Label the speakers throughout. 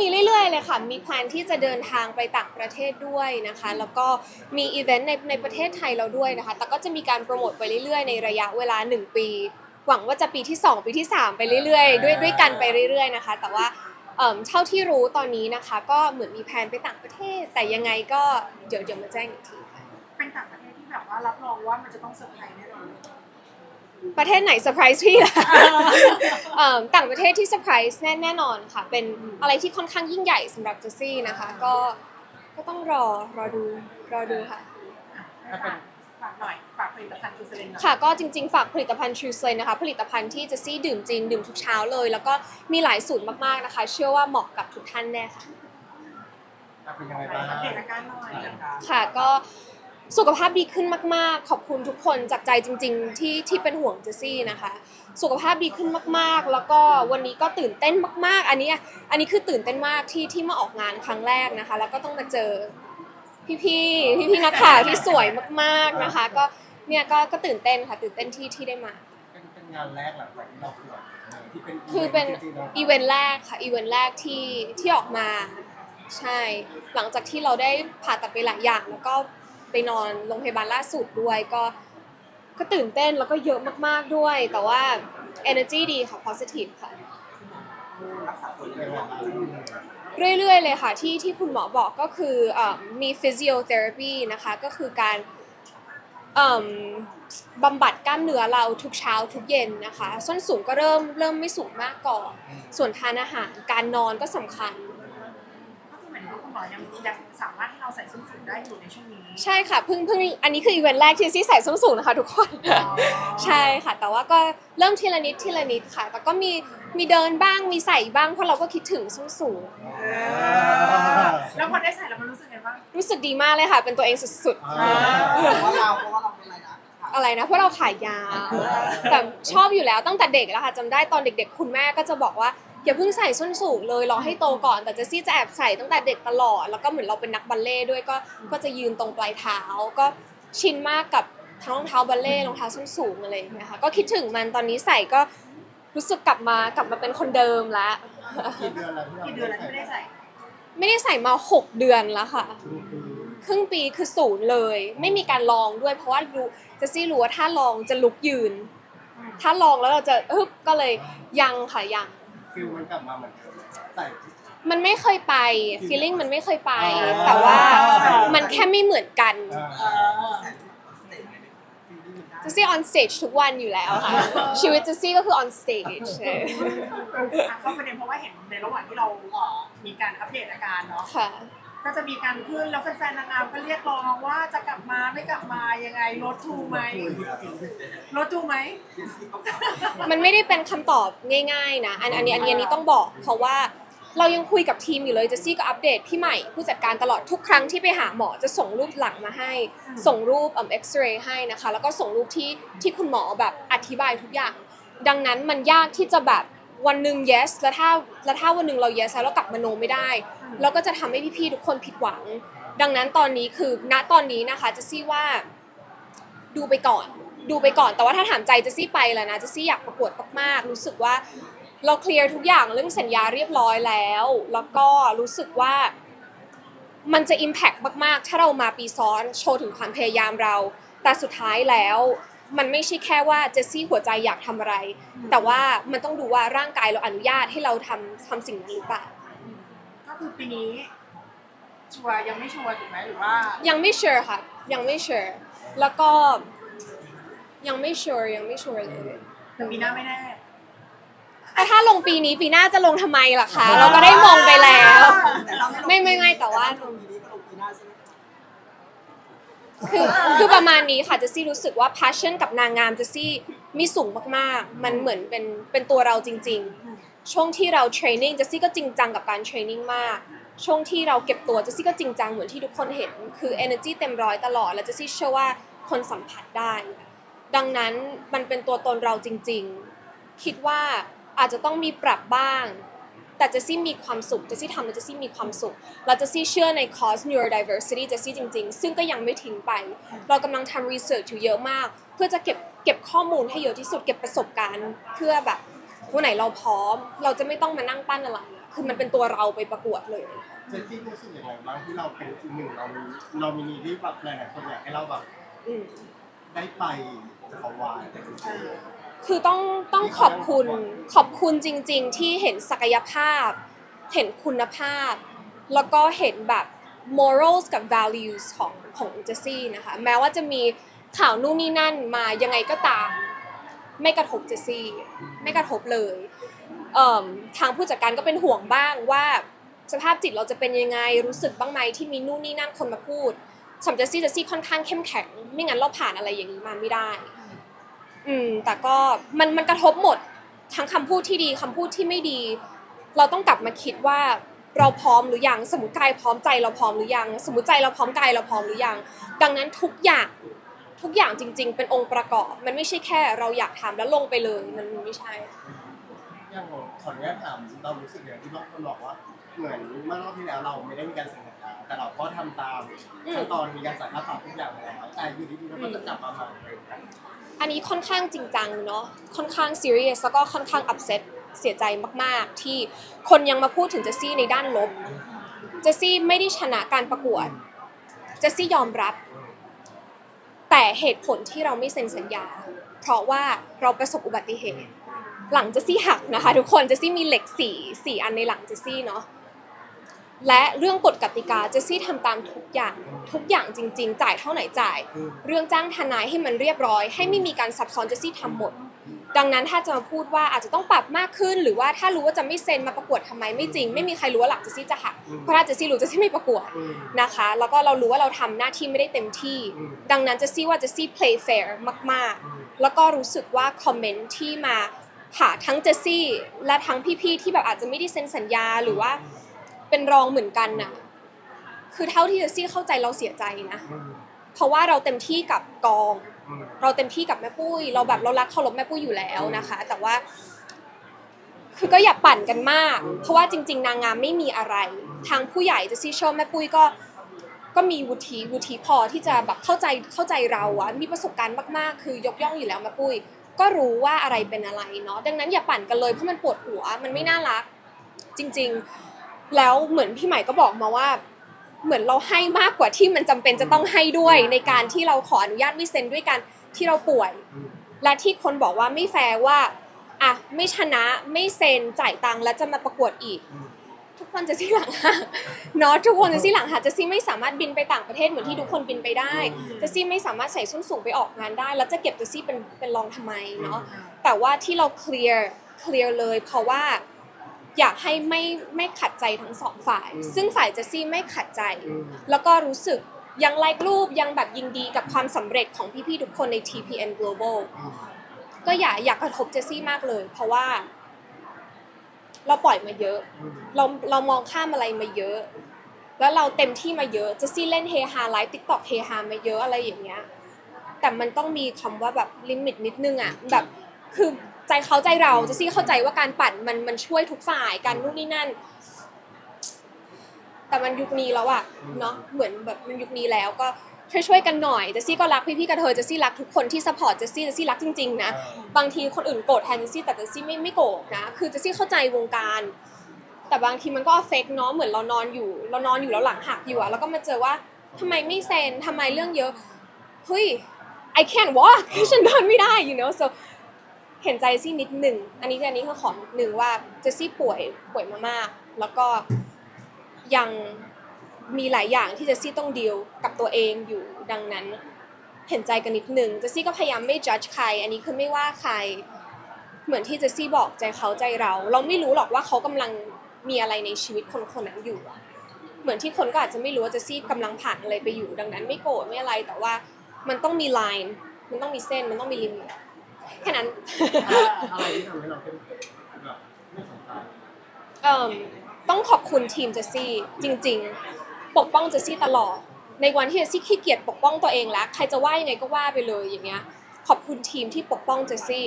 Speaker 1: มีเรื่อยๆเลยค่ะ มีแพลนที่จะเดินทางไปต่างประเทศด้วยนะคะ แล้วก็มีอีเวนต์ในในประเทศไทยเราด้วยนะคะ แต่ก็จะมีการโปรโมทไปเรื่อยๆ ในระยะเวลา 1 ปี หวังว่าจะปีที่ 2 ปีที่ 3 ไปเรื่อยๆ ด้วยด้วยกันไปเรื่อยๆนะคะ แต่ว่าเอิ่มเท่าที่รู้ตอนนี้นะคะ ก็เหมือนมีแพลนไปต่างประเทศ แต่ยังไงก็เดี๋ยวเดี๋ยวมาแจ้งอีกทีค่ะ
Speaker 2: เป็นต่างประเทศที่แบบว่ารับรองว่ามันจะต้องเซอร์ไพรส์แน่นอน
Speaker 1: ประเทศไหนเซอร์ไพรส์พี่ล่ะเอิ่มต่างประเทศที่เซอร์ไพรส์แน่แน่นอนค่ะ เป็นอะไรที่ค่อนข้างยิ่งใหญ่สำหรับเจสซี่นะคะ ก็ก็ต้องรอรอดูรอดูค่ะ
Speaker 2: ฝากฝากหน่อยฝากผลิตภัณฑ์ทูเซเลนหน่อย
Speaker 1: ค่ะก็จริงๆ ฝากผลิตภัณฑ์ True Slay นะคะ ผลิตภัณฑ์ที่เจสซี่ดื่มจริงดื่มทุกเช้าเลย แล้วก็มีหลายสูตรมากๆนะคะ เชื่อว่าเหมาะกับทุกท่านแน่ค่ะ
Speaker 3: เป็นยังไงบ้าง
Speaker 2: อัปเดตอาการหน่อย
Speaker 1: ค่ะก็ สุขภาพดีขึ้นมาก ๆ ขอบคุณทุกคนจากใจจริง ๆ ที่ที่เป็นห่วงเจสซี่นะคะ สุขภาพดีขึ้นมาก ๆ แล้วก็วันนี้ก็ตื่นเต้นมาก ๆ อันนี้อันนี้คือตื่นเต้นมากที่ที่มาออกงานครั้งแรกนะคะ แล้วก็ต้องมาเจอพี่ๆพี่ๆนักข่าวที่สวยมากๆนะคะ ก็เนี่ยก็ก็ตื่นเต้นค่ะตื่นเต้นที่ที่ได้มา
Speaker 3: เป็นเป็นงานแรกหลังจากที่เราป่วยที่เป็น
Speaker 1: คือเป็น
Speaker 3: จริงๆแล้ว
Speaker 1: อีเวนต์แรกค่ะอีเวนต์แรกที่ที่ออกมา ใช่ หลังจากที่เราได้ผ่าตัดไปหลายอย่าง แล้วก็ ไปนอนโรงพยาบาลล่าสุดด้วยก็ก็ตื่นเต้นแล้วก็เยอะมากๆด้วย แต่ว่า energy ดีค่ะ positive ค่ะ เรื่อยๆเลยค่ะที่ที่คุณหมอบอกก็คือเออมี physiotherapy นะคะก็คือการเอิ่มบำบัดกล้ามเนื้อเราทุกเช้าทุกเย็นนะคะ ส้นสูงก็เริ่มเริ่มไม่สูงมากก่อน ส่วนทานอาหารการนอนก็สำคัญ
Speaker 2: ก็คือหมายถึงว่าคุณหมอยังยังสามารถให้เราใส่ส้นสูง ได้อยู่ในช่วงนี้
Speaker 1: ใช่ค่ะเพิ่งเพิ่งอันนี้คืออีเวนต์แรกที่ซี่ใส่ส้นสูงนะคะทุกคน ใช่ค่ะ แต่ว่าก็เริ่มทีละนิดทีละนิดค่ะ แต่ก็มีมีเดินบ้างมีใส่บ้างเพราะเราก็คิดถึงส้นสูง
Speaker 2: เออแล้วพอได้ใส่แล้วมันรู้สึกไงบ้าง
Speaker 1: รู้สึกดีมากเลยค่ะ เป็นตัวเองสุด
Speaker 3: อ่า
Speaker 4: เพราะเราเพราะว่าเราเป็นอะไรนะ
Speaker 1: ๆ อะไรนะเพราะเราขายยาวแต่ชอบอยู่แล้วตั้งแต่เด็กแล้วค่ะจำได้ตอนเด็ก ๆ คุณแม่ก็จะบอกว่า อย่าเพิ่งใส่ส้นสูงเลยรอให้โตก่อนแต่เจสซี่จะแอบใส่ตั้งแต่เด็กตลอด แล้วก็เหมือนเราเป็นนักบัลเล่ต์ด้วยก็ก็จะยืนตรงปลายเท้าก็ชินมากกับทั้งรองเท้าบัลเล่ต์รองเท้าส้นสูงอะไรอย่างเงี้ยค่ะก็คิดถึงมันตอนนี้ใส่ก็รู้สึกกลับมากลับมาเป็นคนเดิมแล้ว
Speaker 3: กี่เดือนแล้วที่เรา
Speaker 2: กี่เดือนแล้วที่ไม่ได้ใส่
Speaker 1: ไม่ได้ใส่มา 6 เดือนแล้วค่ะ ครึ่งปีคือศูนย์เลย ไม่มีการลองด้วย เพราะว่ารู้เจสซี่รู้ว่าถ้าลองจะลุกยืน ถ้าลองแล้วเราจะฮึบก็เลยยังค่ะยัง
Speaker 3: ฟิลมันกลับมาเหมือนเดิมใส่
Speaker 1: มันไม่เคยไป feeling มันไม่เคยไป
Speaker 3: อ่า
Speaker 1: แต่ว่ามันแค่ไม่เหมือนกัน
Speaker 3: อ่า
Speaker 1: เจสซี่ on stage ทุกวันอยู่แล้วค่ะ ชีวิตเจสซี่ก็คือ on stage เออ
Speaker 2: อะเข้าประเด็นเพราะว่าเห็นในระหว่างที่เราเอ่อมีการอัปเดตอาการเนาะ
Speaker 1: ค่ะ
Speaker 2: ก็จะมีการขึ้นแล้วแฟนๆนางงามก็เรียกร้องว่าจะกลับมาไม่กลับมายังไงลดทูไหมลดทูไหม
Speaker 1: มันไม่ได้เป็นคำตอบง่ายๆนะอันอันนี้อันนี้อันนี้ต้องบอก เพราะว่าเรายังคุยกับทีมอยู่เลยเจสซี่ก็อัปเดตพี่ใหม่ผู้จัดการตลอดทุกครั้งที่ไปหาหมอจะส่งรูปหลังมาให้ส่งรูปเอ็กซเรย์ให้นะคะ แล้วก็ส่งรูปที่ที่คุณหมอแบบอธิบายทุกอย่าง ดังนั้นมันยากที่จะแบบ วันหนึ่ง yes แล้วถ้าแล้วถ้าวันหนึ่งเรา yes แล้วเรากลับมาโนไม่ได้ เราก็จะทำให้พี่ๆทุกคนผิดหวัง ดังนั้นตอนนี้คือณตอนนี้นะคะเจสซี่ว่า ดูไปก่อน ดูไปก่อนแต่ว่าถ้าถามใจเจสซี่ไปแล้วนะเจสซี่อยากประกวดมากๆรู้สึกว่าเราเคลียร์ทุกอย่างเรื่องสัญญาเรียบร้อยแล้ว แล้วก็รู้สึกว่ามันจะ Impact มาก ๆ ถ้าเรามาปีซ้อนโชว์ถึงความพยายามเรา แต่สุดท้ายแล้ว มันไม่ใช่แค่ว่าเจสซี่หัวใจอยากทำอะไร แต่ว่ามันต้องดูว่าร่างกายเราอนุญาตให้เราทำทำสิ่งนั้นหรือเปล่า
Speaker 2: ก็คือปีนี้ชัวร์ยังไม่ชัวร์ถูกไหมหรือว่า
Speaker 1: ยังไม่ sure ค่ะ ยังไม่ sure แล้วก็ ยังไม่ sure ยังไม่ sure เลย
Speaker 2: แต่ปีหน้าไม่แน่
Speaker 1: แต่ถ้าลงปีนี้ปีหน้าจะลงทำไมล่ะคะ เราก็ได้มองไปแล้ว
Speaker 4: แต่เรา
Speaker 1: ไม่ไม่ไม่แต่ว่า
Speaker 4: ลงปีนี้ก็ลงปีหน้าใช่ไหม
Speaker 1: คือคือประมาณนี้ค่ะเจสซี่รู้สึกว่า passion กับนางงามเจสซี่มีสูงมากๆ มันเหมือนเป็นเป็นตัวเราจริง ๆ ช่วงที่เรา training เจสซี่ก็จริงจังกับการ training มาก ช่วงที่เราเก็บตัวเจสซี่ก็จริงจังเหมือนที่ทุกคนเห็น คือ energy เต็มร้อยตลอด แล้วเจสซี่เชื่อว่าคนสัมผัสได้ ดังนั้นมันเป็นตัวตนเราจริง ๆ คิดว่าอาจจะต้องมีปรับบ้าง แต่เจสซี่มีความสุขเจสซี่ทำแล้วเจสซี่มีความสุขแล้วเจสซี่เชื่อในคอร์ส neurodiversity เจสซี่จริง ๆ ซึ่งก็ยังไม่ทิ้งไป เรากำลังทำ research อยู่เยอะมาก เพื่อจะเก็บเก็บข้อมูลให้เยอะที่สุดเก็บประสบการณ์เพื่อแบบวันไหนเราพร้อม เราจะไม่ต้องมานั่งปั้นอะไรคคือมันเป็นตัวเราไปประกวดเลย
Speaker 3: เจสซี่รู้สึกยังไงบ้างที่เราเป็นอีกหนึ่งเรามีนอมินีที่แบบหลายๆคนอยากให้เราแบบ
Speaker 1: อืม
Speaker 3: ได้ไปจักรวาล
Speaker 2: เออ
Speaker 1: คือต้องต้องขอบคุณขอบคุณจริง ๆ ที่เห็นศักยภาพ เห็นคุณภาพ แล้วก็เห็นแบบ morals กับ values ของของเจสซี่นะคะ แม้ว่าจะมีข่าวนู่นนี่นั่นมายังไงก็ตาม ไม่กระทบเจสซี่ ไม่กระทบเลยเทางผู้จัดการก็เป็นห่วงบ้างว่าสภาพจิตเราจะเป็นยังไงรู้สึกบ้างไหมที่มีนู่นนี่นั่นคนมาพูดสำหรับเจสซี่เจสซี่ค่อนข้างเข้มแข็ง ไม่งั้นเราผ่านอะไรอย่างนี้มาไม่ได้ อืม แต่ก็มันมันกระทบหมดทั้งคำพูดที่ดีคำพูดที่ไม่ดี เราต้องกลับมาคิดว่าเราพร้อมหรือยังสมมติกายพร้อมใจเราพร้อมหรือยัง สมมติใจเราพร้อมกายเราพร้อมหรือยัง ดังนั้นทุกอย่างทุกอย่างจริง ๆ เป็นองค์ประกอบ มันไม่ใช่แค่เราอยากทำแล้วลงไปเลยมันไม่ใช่
Speaker 3: อย่างขออนุญาตถามเรารู้สึกอย่างที่บางคนบอกว่า เหมือนเมื่อรอบที่แล้วเราไม่ได้มีการเซ็นสัญญาแต่เราก็ทำตามขั้นตอนมีการจ่ายค่าปรับทุกอย่างแล้วแต่อยู่ดีๆเราก็จะกลับมาใหม่เลย
Speaker 1: อันนี้ค่อนข้างจริงจังเนาะค่อนข้าง serious แล้วก็ค่อนข้าง upset เสียใจมากๆ ที่คนยังมาพูดถึงเจสซี่ในด้านลบ เจสซี่ไม่ได้ชนะการประกวด เจสซี่ยอมรับ แต่เหตุผลที่เราไม่เซ็นสัญญา เพราะว่าเราประสบอุบัติเหตุ หลังเจสซี่หักนะคะ ทุกคน เจสซี่มีเหล็กสี่สี่อันในหลังเจสซี่เนาะ และเรื่องกฎกติกาเจสซี่ทำตามทุกอย่างทุกอย่างจริง ๆ จ่ายเท่าไหร่จ่าย เรื่องจ้างทนายให้มันเรียบร้อย ให้ไม่มีการซับซ้อนเจสซี่ทำหมด ดังนั้นถ้าจะมาพูดว่าอาจจะต้องปรับมากขึ้น หรือว่าถ้ารู้ว่าจะไม่เซ็นมาประกวดทำไมไม่จริง ไม่มีใครรู้ว่าหลังเจสซี่จะหักเพราะถ้าเจสซี่รู้เจสซี่ไม่ประกวด
Speaker 3: อืม
Speaker 1: นะคะ แล้วก็เรารู้ว่าเราทำหน้าที่ไม่ได้เต็มที่
Speaker 3: อืม
Speaker 1: ดังนั้นเจสซี่ว่าเจสซี่ play fair มากๆ แล้วก็รู้สึกว่าคอมเมนต์ที่มาหาทั้งเจสซี่และทั้งพี่ๆที่แบบอาจจะไม่ได้เซ็นสัญญาหรือว่า เป็นรองเหมือนกันน่ะ คือเท่าที่เจสซี่เข้าใจเราเสียใจนะ
Speaker 3: อืม
Speaker 1: เพราะว่าเราเต็มที่กับกอง
Speaker 3: อืม
Speaker 1: เราเต็มที่กับแม่ปุ้ย เราแบบเรารักเคารพแม่ปุ้ยอยู่แล้วนะคะ แต่ว่า คือก็อย่าปั่นกันมาก เพราะว่าจริง ๆ นางงามไม่มีอะไร ทางผู้ใหญ่เจะซี่ชอบแม่ปุ้ยก็ ก็มีวุฒิวุฒิพอที่จะแบบเข้าใจเข้าใจเราอะมีประสบการณ์มากๆ คือยกย่องอยู่แล้วแม่ปุ้ย ก็รู้ว่าอะไรเป็นอะไรเนาะดังนั้นอย่าปั่นกันเลยเพราะมันปวดหัวมันไม่น่ารัก จริง ๆ แล้วเหมือนพี่ใหม่ก็บอกมาว่า เหมือนเราให้มากกว่าที่มันจำเป็นจะต้องให้ด้วยในการที่เราขออนุญาตไม่เซ็นด้วยกันที่เราป่วย
Speaker 3: อืม
Speaker 1: และที่คนบอกว่าไม่แฟร์ว่าอะไม่ชนะไม่เซ็นจ่ายตังค์แล้วจะมาประกวดอีก
Speaker 3: อืม
Speaker 1: ทุกคนจะซี่หลังหักเนาะทุกคนจะซี่หลังหักจะซี่ไม่สามารถบินไปต่างประเทศเหมือนที่ทุกคนบินไปได้จะซี่ไม่สามารถใส่ส้นสูงไปออกงานได้ แล้วจะเก็บจะซี่เป็นเป็นรองทำไมเนาะแต่ว่าที่เราเคลียร์เคลียร์เลย เพราะว่า อยากให้ไม่ไม่ขัดใจทั้งสองฝ่าย ซึ่งฝ่ายเจสซี่ไม่ขัดใจ
Speaker 3: อืม
Speaker 1: แล้วก็รู้สึกยังไลค์รูปยังแบบยินดีกับความสำเร็จของพี่ๆทุกคนใน TPN Global
Speaker 3: อืม
Speaker 1: ก็อย่าอยากกระทบเจสซี่มากเลย เพราะว่า เราปล่อยมาเยอะ
Speaker 3: อืม
Speaker 1: เราเรามองข้ามอะไรมาเยอะ แล้วเราเต็มที่มาเยอะเจสซี่เล่นเฮฮาไลฟ์ติ๊กต็อกเฮฮามาเยอะอะไรอย่างเงี้ยแต่มันต้องมีคำว่าแบบลิมิตนิดนึงอะแบบคือ ใจเขาใจเราเจสซี่เข้าใจว่าการปั่นมันมันช่วยทุกฝ่ายการนู่นนี่นั่น แต่มันยุคนี้แล้วอะเนาะเหมือนแบบมันยุคนี้แล้วก็ช่วยช่วยๆกันหน่อยเจสซี่ก็รักพี่ๆกระเทยเจสซี่รักทุกคนที่สปอร์ตเจสซี่เจสซี่รักจริงๆนะบางทีคนอื่นโกรธแทนเจสซี่แต่เจสซี่ไม่ไม่โกรธนะ คือเจสซี่เข้าใจวงการ แต่บางทีมันก็เฟกเนาะเหมือนเรานอนอยู่ เรานอนอยู่แล้วหลังหักอยู่อะแล้วก็มาเจอว่าทำไมไม่เซ็นทำไมเรื่องเยอะเฮ้ย I can't walk ฉันเดินไม่ได้ you know so เห็นใจซี่นิดหนึ่ง อันนี้อันนี้คือขอนิดหนึ่งว่าเจสซี่ป่วยป่วยมามาก แล้วก็ยังมีหลายอย่างที่เจสซี่ต้องดีลกับตัวเองอยู่ดังนั้น เห็นใจกันนิดหนึ่งเจสซี่ก็พยายามไม่ judge ใคร อันนี้คือไม่ว่าใคร เหมือนที่เจสซี่บอกใจเขาใจเรา เราไม่รู้หรอกว่าเขากำลังมีอะไรในชีวิตคนคนนั้นอยู่อะเหมือนที่คนก็อาจจะไม่รู้ว่าเจสซี่กำลังผ่านอะไรไปอยู่ดังนั้น ไม่โกรธไม่อะไรแต่ว่ามันต้องมี line มันต้องมีเส้นมันต้องมีลิมิต แค่นั้น
Speaker 3: อะไรที่ทำให้เราเป็นแบบไม่สนใจ
Speaker 1: เอิ่มต้องขอบคุณทีมเจสซี่จริง ๆ ปกป้องเจสซี่ตลอด ในวันที่เจสซี่ขี้เกียจปกป้องตัวเองแล้วใครจะว่ายังไงก็ว่าไปเลยอย่างเงี้ย ขอบคุณทีมที่ปกป้องเจสซี่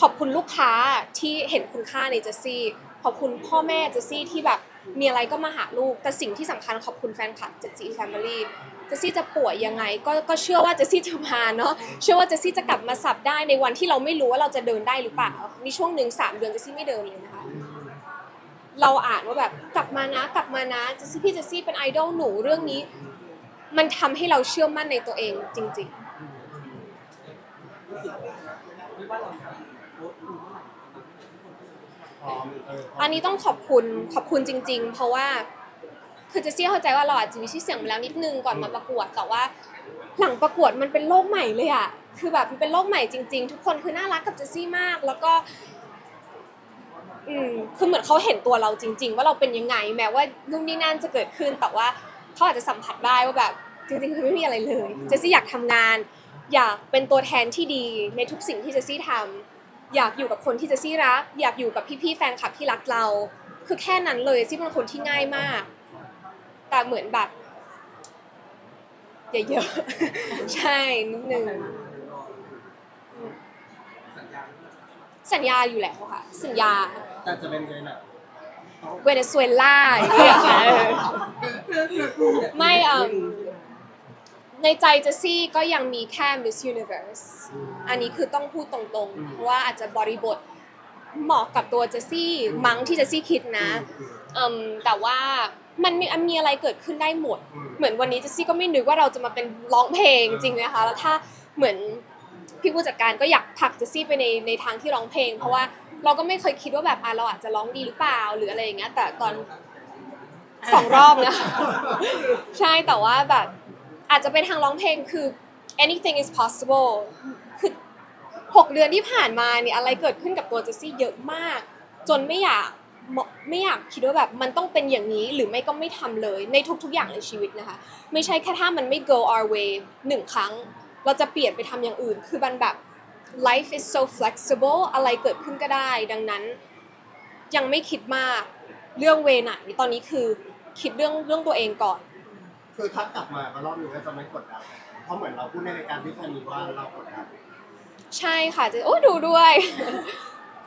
Speaker 1: ขอบคุณลูกค้าที่เห็นคุณค่าในเจสซี่ ขอบคุณพ่อแม่เจสซี่ที่แบบมีอะไรก็มาหาลูก แต่สิ่งที่สำคัญขอบคุณแฟนคลับเจสซี่แฟมิลี่ เจสซี่จะป่วยยังไงก็ก็เชื่อว่าเจสซี่จะมาเนาะเชื่อว่าเจสซี่จะกลับมาสับได้ในวันที่เราไม่รู้ว่าเราจะเดินได้หรือเปล่ามีช่วงหนึ่งสามเดือนเจสซี่ไม่เดินเลยนะคะเราอ่านว่าแบบกลับมานะกลับมานะเจสซี่พี่เจสซี่เป็นไอดอลหนูเรื่องนี้ มันทำให้เราเชื่อมั่นในตัวเองจริง
Speaker 3: พร้อมเออ
Speaker 1: ๆอันนี้ต้องขอบคุณขอบคุณจริง ๆ เพราะว่า คือเจสซี่เข้าใจว่าเราอาจจะมีชื่อเสียงมาแล้วนิดนึงก่อนมาประกวดแต่ว่า หลังประกวดมันเป็นโลกใหม่เลยอะคือแบบมันเป็นโลกใหม่จริง ๆ ทุกคนคือน่ารักกับเจสซี่มาก แล้วก็อืมคือเหมือนเขาเห็นตัวเราจริง ๆ ว่าเราเป็นยังไง แม้ว่านู่นนี่นั่นจะเกิดขึ้นแต่ว่าเขาอาจจะสัมผัสได้ว่าแบบจริงๆคือไม่มีอะไรเลยเจสซี่อยากทำงาน อยากเป็นตัวแทนที่ดีในทุกสิ่งที่เจสซี่ทำอยากอยู่กับคนที่เจสซี่รัก อยากอยู่กับพี่ๆแฟนคลับที่รักเรา คือแค่นั้นเลยเจสซี่เป็นคนที่ง่ายมาก แต่เหมือนแบบอย่าเยอะใช่นิดนึงสัญญาอยู่แล้วค่ะ สัญญา
Speaker 3: แต่จะเป็นเลยแบบ
Speaker 1: เวเนซุเอลาอย่างเงี้ยค่ะเออไม่เอ่มในใจเจสซี่ก็ยังมีแค่ Miss Universe อันนี้คือต้องพูดตรงๆ เพราะว่าอาจจะบริบทเหมาะกับตัวเจสซี่มั้งที่เจสซี่คิดนะเอ่มแต่ว่า มันมีมีอะไรเกิดขึ้นได้หมด เหมือนวันนี้เจสซี่ก็ไม่นึกว่าเราจะมาเป็นร้องเพลงจริงไหมคะแล้วถ้าเหมือนพี่ผู้จัดการก็อยากผลักเจสซี่ไปในในทางที่ร้องเพลง เพราะว่าเราก็ไม่เคยคิดว่าแบบอะเราอาจจะร้องดีหรือเปล่าหรืออะไรอย่างเงี้ยแต่ตอนสองรอบนะคะใช่แต่ว่าแบบอาจจะเป็นทางร้องเพลงคือ anything is possible คือหกเดือนที่ผ่านมาเนี่ยอะไรเกิดขึ้นกับตัวเจสซี่เยอะมาก จนไม่อยาก ไม่อยากคิดว่าแบบมันต้องเป็นอย่างนี้หรือไม่ก็ไม่ทำเลยในทุกๆอย่างในชีวิตนะคะ ไม่ใช่แค่ถ้ามันไม่ go our way หนึ่งครั้ง เราจะเปลี่ยนไปทำอย่างอื่น คือมันแบบ life is so flexible อะไรเกิดขึ้นก็ได้ ดังนั้นยังไม่คิดมากเรื่องเวไหนตอนนี้คือคิดเรื่องเรื่องตัวเองก่อน
Speaker 3: คือถ้ากลับมาก็รอบหนึงก็จะไม่กดดันเพราะเหมือนเราพูดในรายการที่เคยมีว่าเรากดดัน
Speaker 1: ใช่ค่ะจะโอ้ดูด้วย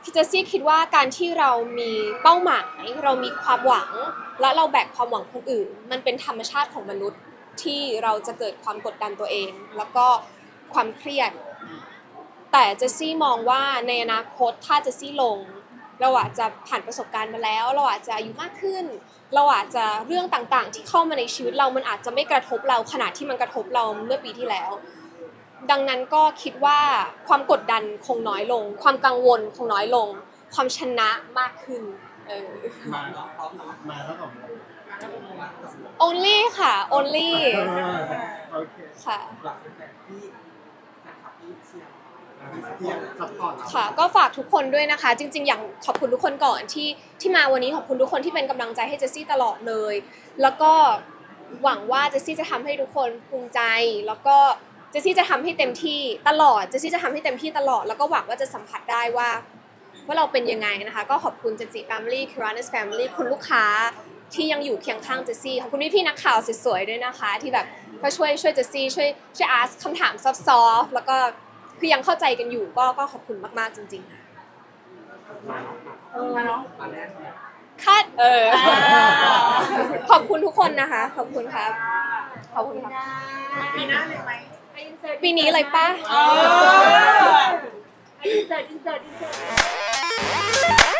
Speaker 1: พี่เจสซี่คิดว่าการที่เรามีเป้าหมาย เรามีความหวัง และเราแบกความหวังคนอื่น มันเป็นธรรมชาติของมนุษย์ที่เราจะเกิดความกดดันตัวเอง แล้วก็ความเครียด แต่เจสซี่มองว่าในอนาคตถ้าเจสซี่ลง เราอาจจะผ่านประสบการณ์มาแล้ว เราอาจจะอายุมากขึ้น เราอาจจะเรื่องต่างๆ ที่เข้ามาในชีวิตเรามันอาจจะไม่กระทบเราขนาดที่มันกระทบเราเมื่อปีที่แล้ว ดังนั้นก็คิดว่าความกดดันคงน้อยลง ความกังวลคงน้อยลง ความชนะมากขึ้นเออ
Speaker 3: มามาเท่ากับ
Speaker 1: only ค่ะ only
Speaker 3: โอเค
Speaker 1: ค่ะ
Speaker 4: หลักแต่ที่แฟนคลับที่เชียร์
Speaker 3: ที่ยังซัพพอร์ตเรา
Speaker 1: ค่ะก็ฝากทุกคนด้วยนะคะ จริง ๆ อย่างขอบคุณทุกคนก่อนที่ที่มาวันนี้ขอบคุณทุกคนที่เป็นกำลังใจให้เจสซี่ตลอดเลย แล้วก็หวังว่าเจสซี่จะทำให้ทุกคนภูมิใจแล้วก็ เจสซี่จะทำให้เต็มที่ตลอดเจสซี่จะทำให้เต็มที่ตลอด แล้วก็หวังว่าจะสัมผัสได้ว่า ว่าเราเป็นยังไงนะคะ ก็ขอบคุณเจสซี่ Family k i r a n e s Family คุณลูกค้าที่ยังอยู่เคียงข้างเจสซี่ขอบคุณพี่ๆนักข่าวสวยๆด้วยนะคะ ที่แบบก็ช่วยช่วยเจสซี่ช่วยช่วยอาร์คำถามซอฟต์ๆแล้วก็คือยังเข้าใจกันอยู่ก็ก็ขอบคุณมากๆจริงๆค่ะ
Speaker 2: เออเนาะ
Speaker 1: คัดเออ ขอบคุณทุกคนนะคะ ขอบคุณครับ ขอบคุณครับ
Speaker 2: ปีหน้าเลยไหม
Speaker 1: ปีนี้เลยปะ
Speaker 5: อินเสิร์ตอินเสิร์ตอินเสิร์ต